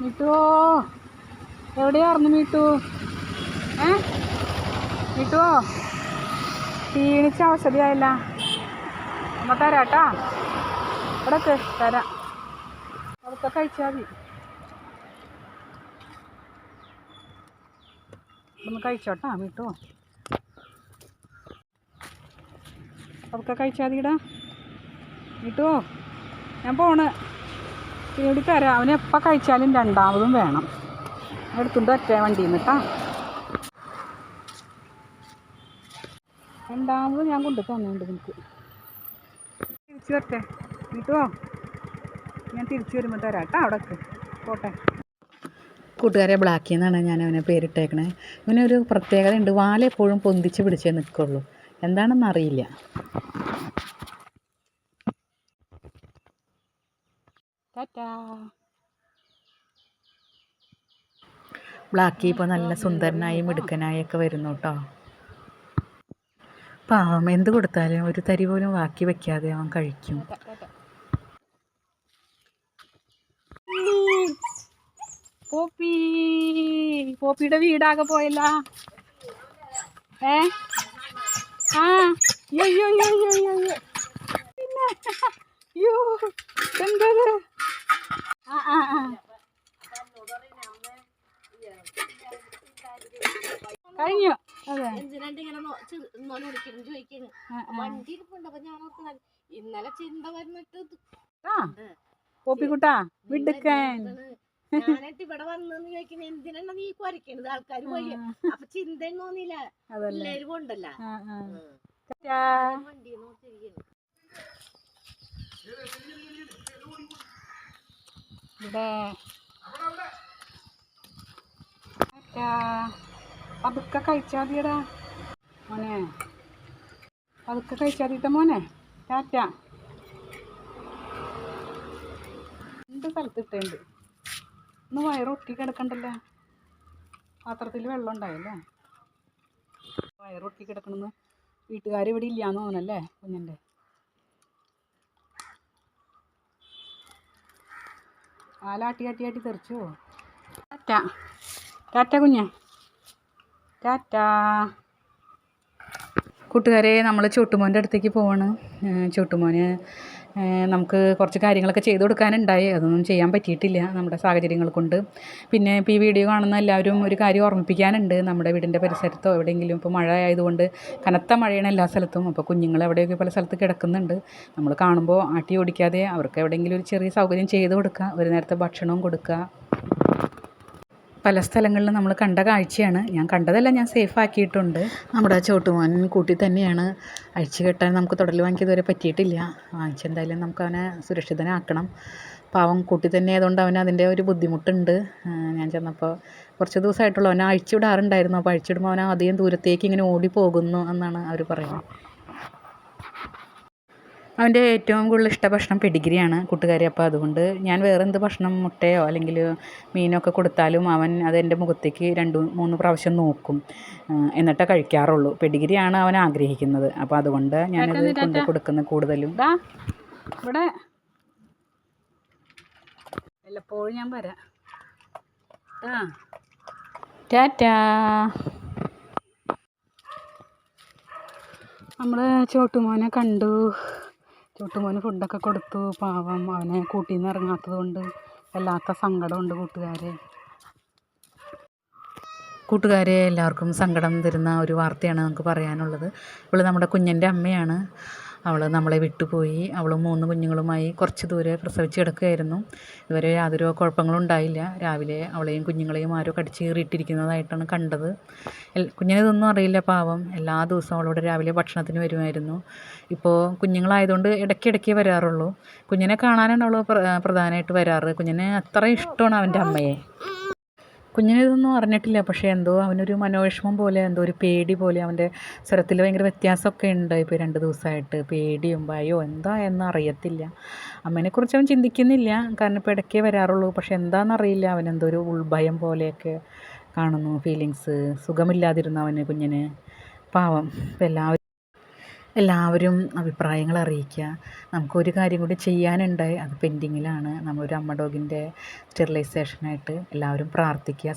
മീട്ടുവോ എവിടെയായിരുന്നു മിട്ടു? ഏ? മിട്ടുവോ? ക്ഷീണിച്ച അവശതയായില്ല. അമ്മ തരാട്ടാ ഇവിടെ തരാം അവിടുത്തെ കഴിച്ചാൽ മതി. ഒന്ന് കഴിച്ചോട്ടാ മിട്ടുവോ അവിടുത്തെ കഴിച്ചാൽ മതിടാ. മിട്ടുവോ? ഞാൻ പോണ്. തരാം. അവന് എപ്പോൾ കഴിച്ചാലും രണ്ടാമതും വേണം. എടുത്തുണ്ട് ഒറ്റ വണ്ടിയിൽ നിന്ന് രണ്ടാമത് ഞാൻ കൊണ്ടു തന്നുണ്ട് നിനക്ക്. തിരിച്ചു വരട്ടെ. കിട്ടുമോ ഞാൻ തിരിച്ചു വരുമ്പോൾ തരാം കേട്ടോ അവിടെ പോട്ടെ. കൂട്ടുകാരെ ബ്ലാക്കി എന്നാണ് ഞാൻ അവനെ പേരിട്ടേക്കണേ. ഇവനൊരു പ്രത്യേകത ഉണ്ട് വാല എപ്പോഴും പൊന്തിച്ച് പിടിച്ചേ നിൽക്കുള്ളൂ എന്താണെന്ന് ടാറ്റാ. ബ്ലാക്കി ഇപ്പോൾ നല്ല സുന്ദരനായി മിടുക്കനായി ഒക്കെ വരുന്നു കേട്ടോ പാവം എന്ത് കൊടുത്താലും ഒരു തരി പോലും ബാക്കി വെക്കാതെ അവൻ കഴിക്കും. പോപ്പി പോപ്പിയുടെ വീടാകെ പോയല്ല. ഏ? ആ അയ്യോ അയ്യോ അയ്യോ അയ്യോ അയ്യോ. പിന്നെ? അയ്യോ എന്തത് ആ ആ ആ കഴിഞ്ഞു അതെ എന്തിനാണ്ട് ഇങ്ങനെ നോ- ചി- ഇന്നോൽ വിളിക്കണം ചോദിക്കണ് ആ, ആ. വണ്ടി ഇരിപ്പുണ്ട് അപ്പൊ ഞാൻ ഓർക്കുന്നത് ഇന്നലെ ചിന്ത വന്നിട്ട് ആ. പോപ്പിക്കുട്ടാ വിടുക്കാൻ ഞാനായിട്ട് ഇവിടെ വന്നെന്ന് ചോദിക്കണ എന്തിനാണ് നീ കുരക്കണത് ആൾക്കാർ പോയി. അപ്പൊ ചിന്ത ആ ആ. ടാറ്റാ. വണ്ടി നോക്കിയിരിക്കുന്നു. ഇവിടെ. പതുക്കെ കഴിച്ചാൽ മതിയടാ മോനെ. പതുക്കെ കഴിച്ചാൽ മതിട്ട മോനെ. ടാറ്റ. രണ്ട് സ്ഥലത്ത് ഇട്ടുണ്ട്. ഇന്ന് വയറൊട്ടി കിടക്കണ്ടല്ലോ. പാത്രത്തിൽ വെള്ളം ഉണ്ടായല്ലേ? വയറൊട്ടി കിടക്കണമെന്ന് വീട്ടുകാർ ഇവിടെ ഇല്ലാന്ന് തോന്നല്ലേ കുഞ്ഞന്റെ ആലാട്ടി ആട്ടി ആട്ടി തെറിച്ചു? ടാറ്റ. ടാറ്റ കുഞ്ഞെ. ടാറ്റ. കൂട്ടുകാരെ നമ്മൾ ചൂട്ടുമോന്റെ അടുത്തേക്ക് പോവാണ്. ചൂട്ടുമോന് നമുക്ക് കുറച്ച് കാര്യങ്ങളൊക്കെ ചെയ്തു കൊടുക്കാനുണ്ടായി. അതൊന്നും ചെയ്യാൻ പറ്റിയിട്ടില്ല നമ്മുടെ സാഹചര്യങ്ങൾ കൊണ്ട്. പിന്നെ ഇപ്പോൾ ഈ വീഡിയോ കാണുന്ന എല്ലാവരും ഒരു കാര്യം ഓർമ്മിപ്പിക്കാനുണ്ട്. നമ്മുടെ വീടിന്റെ പരിസരത്തോ എവിടെയെങ്കിലും ഇപ്പോൾ മഴ ആയതുകൊണ്ട് കനത്ത മഴയാണ് എല്ലാ സ്ഥലത്തും. അപ്പോൾ കുഞ്ഞുങ്ങൾ എവിടെയൊക്കെ പല സ്ഥലത്ത് കിടക്കുന്നുണ്ട്. നമ്മൾ കാണുമ്പോൾ ആട്ടി ഓടിക്കാതെ അവർക്ക് എവിടെയെങ്കിലും ഒരു ചെറിയ സൗകര്യം ചെയ്തു കൊടുക്കുക. ഒരു നേരത്തെ ഭക്ഷണവും കൊടുക്കുക. പല സ്ഥലങ്ങളിലും നമ്മൾ കണ്ട കാഴ്ചയാണ്. ഞാൻ കണ്ടതല്ല ഞാൻ സേഫ് ആക്കിയിട്ടുണ്ട്. നമ്മുടെ ചോട്ടുമോൻ കൂട്ടി തന്നെയാണ് അഴിച്ചു കെട്ടാൻ നമുക്ക് തുടൽ വാങ്ങിയത് വരെ പറ്റിയിട്ടില്ല വാങ്ങിച്ചെന്തായാലും നമുക്ക് അവനെ സുരക്ഷിതനാക്കണം. പാവം കൂട്ടി തന്നെ ആയതുകൊണ്ട് അവന് അതിന്റെ ഒരു ബുദ്ധിമുട്ടുണ്ട്. ഞാൻ ചെന്നപ്പോൾ കുറച്ച് ദിവസമായിട്ടുള്ളൂ അവനെ അഴിച്ചുവിടാറുണ്ടായിരുന്നു അപ്പോൾ അഴിച്ചിടുമ്പോൾ അവൻ അധികം ദൂരത്തേക്ക് ഇങ്ങനെ ഓടി പോകുന്നു എന്നാണ് അവർ പറയുന്നത്. അവന്റെ ഏറ്റവും കൂടുതൽ ഇഷ്ട ഭക്ഷണം പെഡിഗ്രിയാണ് കൂട്ടുകാരി. അപ്പോൾ അതുകൊണ്ട് ഞാൻ വേറെ എന്ത് ഭക്ഷണം മുട്ടയോ അല്ലെങ്കിൽ മീനൊക്കെ കൊടുത്താലും അവൻ അതെന്റെ മുഖത്തേക്ക് രണ്ട് മൂന്ന് പ്രാവശ്യം നോക്കും എന്നിട്ടേ കഴിക്കാറുള്ളൂ. പെഡിഗ്രിയാണ് അവൻ ആഗ്രഹിക്കുന്നത്. അപ്പോൾ അതുകൊണ്ട് ഞാനത് കൊണ്ട് കൊടുക്കുന്ന കൂടുതലും. ഇവിടെ. വല്ലപ്പോഴും ഞാൻ വരാം. ആ ടാറ്റാ. നമ്മൾ ചോട്ടുമോനെ കണ്ടു. ചോട്ടുമോന് ഫുഡൊക്കെ കൊടുത്തു. പാവം അവനെ കൂട്ടിൽ നിന്ന് ഇറങ്ങാത്തത് കൊണ്ട് വല്ലാത്ത സങ്കടമുണ്ട് കൂട്ടുകാരെ. കൂട്ടുകാരെ എല്ലാവർക്കും സങ്കടം തരുന്ന ഒരു വാർത്തയാണ് നമുക്ക് പറയാനുള്ളത്. ഇവൾ നമ്മുടെ കുഞ്ഞന്റെ അമ്മയാണ്. അവൾ നമ്മളെ വിട്ടുപോയി. അവൾ മൂന്ന് കുഞ്ഞുങ്ങളുമായി കുറച്ച് ദൂരെ പ്രസവിച്ച് കിടക്കുകയായിരുന്നു. ഇതുവരെ യാതൊരു കുഴപ്പങ്ങളും ഉണ്ടായില്ല. രാവിലെ അവളെയും കുഞ്ഞുങ്ങളെയും ആരോ കടിച്ച് കീറിയിട്ടിരിക്കുന്നതായിട്ടാണ് കണ്ടത്. കുഞ്ഞിനെ ഇതൊന്നും അറിയില്ല പാവം. എല്ലാ ദിവസവും അവളോട് രാവിലെ ഭക്ഷണത്തിന് വരുമായിരുന്നു. ഇപ്പോൾ കുഞ്ഞുങ്ങളായതുകൊണ്ട് ഇടയ്ക്കിടയ്ക്ക് വരാറുള്ളൂ. കുഞ്ഞിനെ കാണാനാണ് അവൾ പ്രധാനമായിട്ട് വരാറ്. കുഞ്ഞിനെ അത്ര ഇഷ്ടമാണ് അവന്റെ അമ്മയെ. കുഞ്ഞിനിതൊന്നും അറിഞ്ഞിട്ടില്ല. പക്ഷേ എന്തോ അവനൊരു മനോവിഷമം പോലെ എന്തോ ഒരു പേടി പോലെ അവന്റെ സ്വരത്തിൽ ഭയങ്കര വ്യത്യാസമൊക്കെ ഉണ്ട് ഇപ്പോൾ രണ്ട് ദിവസമായിട്ട്. പേടിയും ഭയോ എന്താ എന്ന് അറിയത്തില്ല അമ്മേനെക്കുറിച്ച് അവൻ ചിന്തിക്കുന്നില്ല. കാരണം ഇപ്പോൾ ഇടയ്ക്കേ വരാറുള്ളൂ. പക്ഷേ എന്താണെന്നറിയില്ല. അവൻ എന്തോ ഒരു ഉൾഭയം പോലെയൊക്കെ കാണുന്നു. ഫീലിങ്സ്. സുഖമില്ലാതിരുന്നു അവന് കുഞ്ഞിന്. പാവം. എല്ലാവരും എല്ലാവരും അഭിപ്രായങ്ങൾ അറിയിക്കുക. നമുക്കൊരു കാര്യം കൂടി ചെയ്യാനുണ്ട്. അത് പെൻഡിങ്ങിലാണ് നമ്മളൊരു അമ്മ ഡോഗിന്റെ സ്റ്റെറിലൈസേഷനായിട്ട് എല്ലാവരും പ്രാർത്ഥിക്കുക.